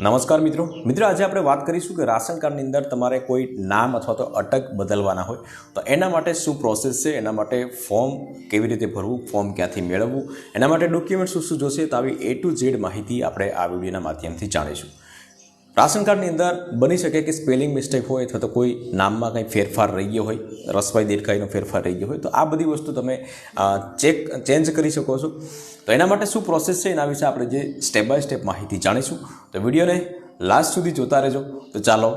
નમસ્કાર મિત્રો. મિત્રો, આજે આપણે વાત કરીશું કે રાશન કાર્ડની અંદર તમારે કોઈ નામ અથવા તો અટક બદલવાના હોય, તો એના માટે શું પ્રોસેસ છે? એના માટે ફોર્મ કેવી રીતે ભરવું? ફોર્મ ક્યાંથી મેળવવું? એના માટે ડોક્યુમેન્ટ શું શું જોશે? તો આવી એ ટુ ઝેડ માહિતી આપણે આ વિડીયોના માધ્યમથી જાણીશું. રાશન કાર્ડની અંદર બની શકે કે સ્પેલિંગ મિસ્ટેક હોય અથવા તો કોઈ નામમાં કંઈ ફેરફાર રહી ગયો હોય, રસવાઈ દેડકાઈનો ફેરફાર રહી ગયો હોય, તો આ બધી વસ્તુ તમે ચેક, ચેન્જ કરી શકો છો. તો એના માટે શું પ્રોસેસ છે એના વિશે આપણે જે સ્ટેપ બાય સ્ટેપ માહિતી જાણીશું. તો વિડીયોને લાસ્ટ સુધી જોતા રહેજો. તો ચાલો,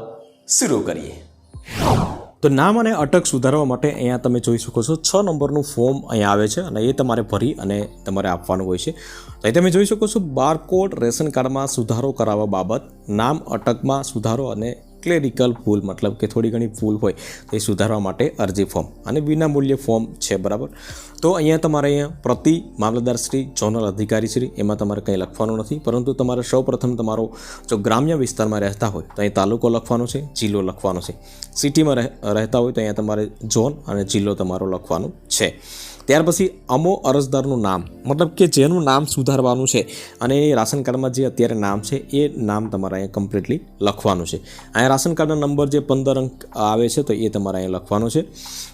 શરૂ કરીએ. તો નામ અને અટક સુધારવા માટે અહીંયા તમે જોઈ શકો છો, છ નંબરનું ફોર્મ અહીંયા આવે છે અને એ તમારે ભરી અને તમારે આપવાનું હોય છે. તો અહીં તમે જોઈ શકો છો બારકોડ રેશન કાર્ડમાં સુધારો કરાવવા બાબત, નામ, અટકમાં સુધારો અને ક્લેરિકલ ભૂલ, મતલબ કે થોડી ઘણી ભૂલ હોય, તો એ સુધારવા માટે અરજી ફોર્મ અને વિનામૂલ્ય ફોર્મ છે, બરાબર? તો અહીંયા તમારે અહીંયા પ્રતિ મામલતદાર શ્રી, ઝોનલ અધિકારી શ્રી, એમાં તમારે કંઈ લખવાનું નથી, પરંતુ તમારે સૌપ્રથમ તમારો જો ગ્રામ્ય વિસ્તારમાં રહેતા હોય, તો અહીં તાલુકો લખવાનો છે, જિલ્લો લખવાનો છે. સિટીમાં રહે- રહેતા હોય તો અહીંયા તમારે ઝોન અને જિલ્લો તમારો લખવાનો છે. ત્યાર પછી અમો અરજદારનું નામ, મતલબ કે જેનું નામ સુધારવાનું છે અને એ રાશન કાર્ડમાં જે અત્યારે નામ છે, એ નામ તમારે અહીંયા કમ્પ્લીટલી લખવાનું છે. અહીંયા રાશન કાર્ડનો નંબર જે પંદર અંક આવે છે, તો એ તમારે અહીંયા લખવાનો છે.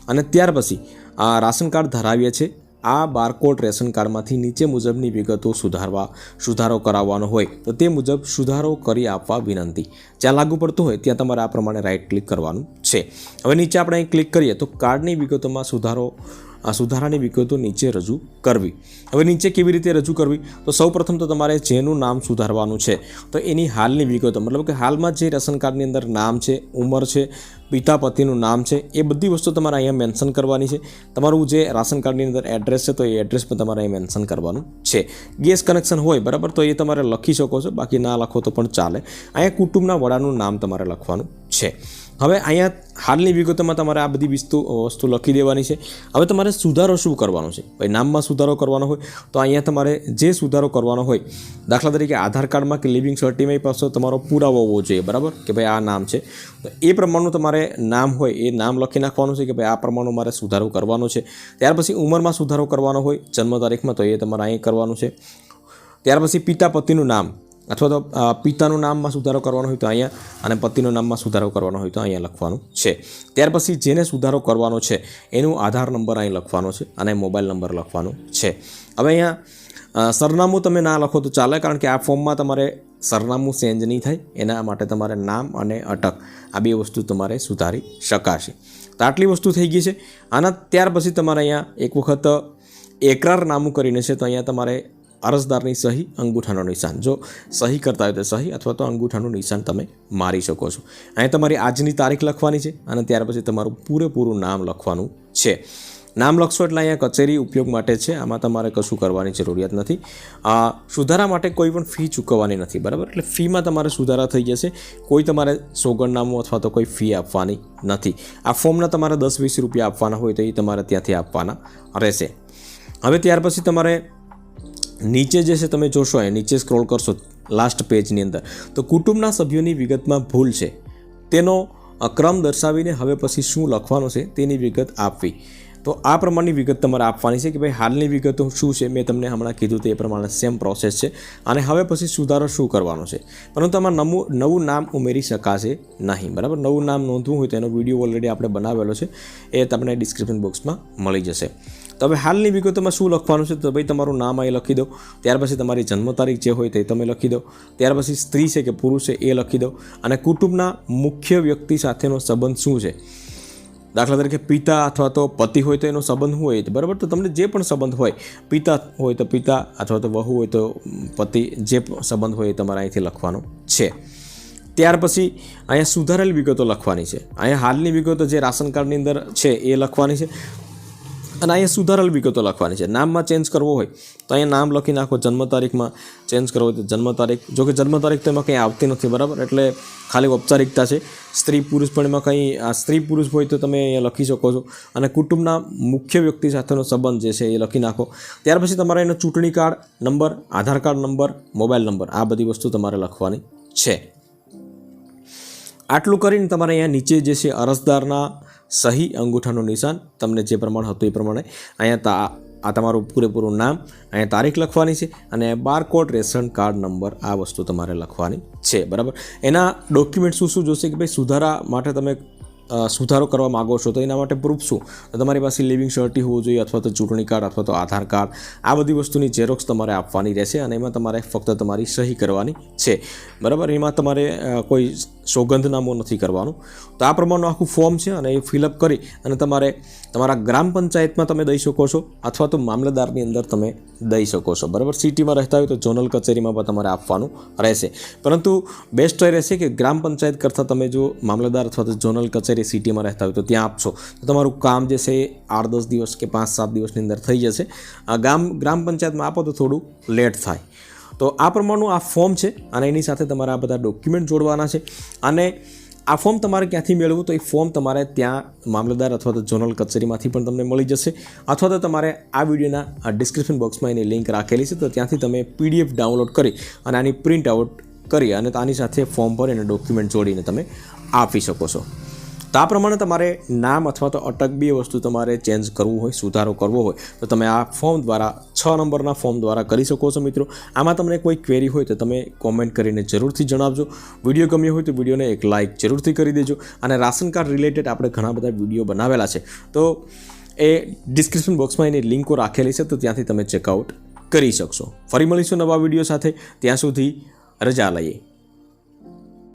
અને ત્યાર પછી આ રાશન કાર્ડ ધરાવીએ છે, આ બારકોડ રેશન કાર્ડમાંથી નીચે મુજબની વિગતો સુધારવા, સુધારો કરાવવાનો હોય, તો તે મુજબ સુધારો કરી આપવા વિનંતી. જ્યાં લાગુ પડતું હોય, ત્યાં તમારે આ પ્રમાણે રાઇટ ક્લિક કરવાનું છે. હવે નીચે આપણે અહીં ક્લિક કરીએ તો કાર્ડની વિગતોમાં સુધારો, આ સુધારાની વિગતો નીચે રજૂ કરવી. હવે નીચે કેવી રીતે રજૂ કરવી? તો સૌપ્રથમ તો તમારે જેનું નામ સુધારવાનું છે. તો એની હાલની વિગતો, મતલબ કે હાલમાં જે રેશન કાર્ડની અંદર નામ છે, ઉંમર છે, પિતા પતિનું નામ છે, એ બધી વસ્તુ તમારે અહીંયા મેન્શન કરવાની છે. તમારું જે રાશન કાર્ડની અંદર એડ્રેસ છે તો એ એડ્રેસ પણ તમારે અહીં મેન્શન કરવાનું છે. ગેસ કનેક્શન હોય, બરાબર? તો એ તમારે લખી શકો છો, બાકી ના લખો તો પણ ચાલે. અહીંયા કુટુંબના વડાનું નામ તમારે લખવાનું છે. હવે અહીંયા હાલની વિગતોમાં તમારે આ બધી વસ્તુ વસ્તુ લખી દેવાની છે. હવે તમારે સુધારો શું કરવાનો છે? ભાઈ, નામમાં સુધારો કરવાનો હોય તો અહીંયા તમારે જે સુધારો કરવાનો હોય, દાખલા તરીકે આધાર કાર્ડમાં કે લિવિંગ સર્ટિફિકેટ પાસે તમારો પુરાવો હોવો જોઈએ, બરાબર? કે ભાઈ આ નામ છે. તો એ પ્રમાણનું તમારે નામ હોય, એ નામ લખી નાખવાનું છે કે ભાઈ આ પ્રમાણનો મારે સુધારો કરવાનો છે. ત્યાર પછી ઉંમરમાં સુધારો કરવાનો હોય, જન્મ તારીખમાં તો એ તમારે અહીં કરવાનું છે. ત્યાર પછી પિતા પતિનું નામ અથવા તો પિતાનું નામમાં સુધારો કરવાનો હોય તો અહીંયા અને પતિનું નામમાં સુધારો કરવાનો હોય તો અહીંયા લખવાનું છે. ત્યાર પછી જેને સુધારો કરવાનો છે, એનું આધાર નંબર અહીં લખવાનો છે અને મોબાઈલ નંબર લખવાનો છે. હવે અહીંયા સરનામું તમે ના લખો તો ચાલે, કારણ કે આ ફોર્મમાં તમારે સરનામું ચેન્જ નહીં થાય, એના માટે તમારે નામ અને અટક આ બે વસ્તુ તમારે સુધારી શકાશે. તો આટલી વસ્તુ થઈ ગઈ છે. આના ત્યાર પછી તમારે અહીંયા એક વખત એકરારનામું કરીને છે, તો અહીંયા તમારે અરજદારની સહી, અંગૂઠાનો નિશાન. જો સહી કરતા હોય તો સહી અથવા તો અંગૂઠાનું નિશાન તમે મારી શકો છો. અહીંયા તમારી આજની તારીખ લખવાની છે અને ત્યાર પછી તમારું પૂરેપૂરું નામ લખવાનું છે. નામ લખશો એટલે અહીંયા કચેરી ઉપયોગ માટે છે. આમાં તમારે કશું કરવાની જરૂરિયાત નથી. આ સુધારા માટે કોઈ પણ ફી ચૂકવવાની નથી, બરાબર? એટલે ફીમાં તમારે સુધારા થઈ જશે. કોઈ તમારે સોગંદનામું અથવા તો કોઈ ફી આપવાની નથી. આ ફોર્મના તમારે દસ વીસ રૂપિયા આપવાના હોય તો એ તમારે ત્યાંથી આપવાના રહેશે. હવે ત્યાર પછી તમારે નીચે જે છે તમે જોશો એ નીચે સ્ક્રોલ કરશો લાસ્ટ પેજની અંદર, તો કુટુંબના સભ્યોની વિગતમાં ભૂલ છે. તેનો ક્રમ દર્શાવીને હવે પછી શું લખવાનું છે તેની વિગત આપવી. તો આ પ્રમાણની વિગત તમારે આપવાની છે કે ભાઈ હાલની વિગતો શું છે? મેં તમને હમણાં કીધું તે પ્રમાણે સેમ પ્રોસેસ છે. અને હવે પછી સુધારો શું કરવાનો છે? પરંતુ આમાં નવું નવું નામ ઉમેરી શકાશે નહીં, બરાબર? નવું નામ નોંધવું હોય તો એનો વીડિયો ઓલરેડી આપણે બનાવેલો છે. એ તમને ડિસ્ક્રિપ્શન બોક્સમાં મળી જશે. તો હવે હાલની વિગતોમાં શું લખવાનું છે તો ભાઈ તમારું નામ અહીં લખી દો. ત્યાર પછી તમારી જન્મ તારીખ જે હોય તે તમે લખી દો. ત્યાર પછી સ્ત્રી છે કે પુરુષ છે એ લખી દો. અને કુટુંબના મુખ્ય વ્યક્તિ સાથેનો સંબંધ શું છે? દાખલા તરીકે પિતા અથવા તો પતિ હોય તો એનો સંબંધ હોય? બરાબર? તો તમને જે પણ સંબંધ હોય, પિતા હોય તો પિતા અથવા તો વહુ હોય તો પતિ, જે સંબંધ હોય એ તમારે અહીંથી લખવાનો છે. ત્યાર પછી અહીંયા સુધારેલ વિગતો લખવાની છે. અહીંયા હાલની વિગતો જે રાશન કાર્ડની અંદર છે એ લખવાની છે. અને અહીંયા સુધારેલ વિગતો લખવાની છે. નામમાં ચેન્જ કરવો હોય તો અહીંયા નામ લખી નાખો, જન્મ તારીખમાં ચેન્જ કરવો હોય તો જન્મ તારીખ. જો કે જન્મ તારીખ તો એમાં કંઈ આવતી નથી, બરાબર? એટલે ખાલી ઔપચારિકતા છે. સ્ત્રી પુરુષ પણ એમાં કંઈ, આ સ્ત્રી પુરુષ હોય તો તમે અહીંયા લખી શકો છો. અને કુટુંબના મુખ્ય વ્યક્તિ સાથેનો સંબંધ જે છે એ લખી નાખો. ત્યાર પછી તમારે એનો ચૂંટણી card number, Aadhaar card number, mobile number, આ બધી વસ્તુ તમારે લખવાની છે. આટલું કરીને તમારે અહીંયા નીચે જે છે અરજદારના સહી અંગૂઠાનું નિશાન, તમને જે પ્રમાણે હતું એ પ્રમાણે. અહીંયા આ તમારું પૂરેપૂરું નામ, અહીંયા તારીખ લખવાની છે અને બારકોડ રેશન કાર્ડ નંબર આ વસ્તુ તમારે લખવાની છે, બરાબર? એના ડોક્યુમેન્ટ શું શું જોશે કે ભાઈ સુધારા માટે તમે સુધારો કરવા માગો છો તો એના માટે પ્રૂફ શું? તો તમારી પાસે લિવિંગ સર્ટી હોવું જોઈએ અથવા તો ચૂંટણી કાર્ડ અથવા તો આધાર કાર્ડ આ બધી વસ્તુની ઝેરોક્સ તમારે આપવાની રહેશે અને એમાં તમારે ફક્ત તમારી સહી કરવાની છે. બરાબર? એમાં તમારે કોઈ સોગંદનામું નથી કરવાનું. તો આ પ્રમાણનું આખું ફોર્મ છે અને એ ફિલઅપ કરી અને તમારે તમારા ગ્રામ પંચાયતમાં તમે દઈ શકો છો અથવા તો મામલતદારની અંદર તમે દઈ શકો છો. બરાબર? સિટીમાં રહેતા હોય તો ઝોનલ કચેરીમાં પણ તમારે આપવાનું રહેશે. પરંતુ બેસ્ટ રહેશે કે ગ્રામ પંચાયત કરતાં તમે જો મામલતદાર અથવા તો ઝોનલ કચેરી સિટીમાં રહેતા હોય તો ત્યાં આપશો. તો તમારું કામ જે છે એ આઠ દસ દિવસ કે પાંચ સાત દિવસની અંદર થઈ જશે. ગામ ગ્રામ પંચાયતમાં આપો તો થોડું લેટ થાય. તો આ પ્રમાણનું આ ફોર્મ છે અને એની સાથે તમારે આ બધા ડોક્યુમેન્ટ જોડવાના છે. અને આ ફોર્મ તમારે ક્યાંથી મેળવવું? તો એ ફોર્મ તમારે ત્યાં મામલતદાર અથવા તો ઝોનલ કચેરીમાંથી પણ તમને મળી જશે. અથવા તો તમારે આ વિડીયોના ડિસ્ક્રિપ્શન બોક્સમાં એની લિંક રાખેલી છે. તો ત્યાંથી તમે પીડીએફ ડાઉનલોડ કરી અને આની પ્રિન્ટ આઉટ કરી અને આની સાથે ફોર્મ પર એને ડોક્યુમેન્ટ જોડીને તમે આપી શકો છો. તો આ પ્રમાણે તમારે નામ અથવા તો અટક બે વસ્તુ તમારે ચેન્જ કરવું હોય, સુધારો કરવો હોય, તો તમે આ ફોર્મ દ્વારા, છ નંબરના ફોર્મ દ્વારા કરી શકો છો મિત્રો. આમાં તમને કોઈ ક્વેરી હોય તો તમે કોમેન્ટ કરીને જરૂરથી જણાવજો. વીડિયો ગમ્યો હોય તો વિડીયોને એક લાઇક જરૂરથી કરી દેજો. અને રાશન કાર્ડ રિલેટેડ આપણે ઘણા બધા વીડિયો બનાવેલા છે. તો એ ડિસ્ક્રિપ્શન બોક્સમાં એની લિંકો રાખેલી છે, તો ત્યાંથી તમે ચેકઆઉટ કરી શકશો. ફરી મળીશું નવા વીડિયો સાથે. ત્યાં સુધી રજા લઈએ.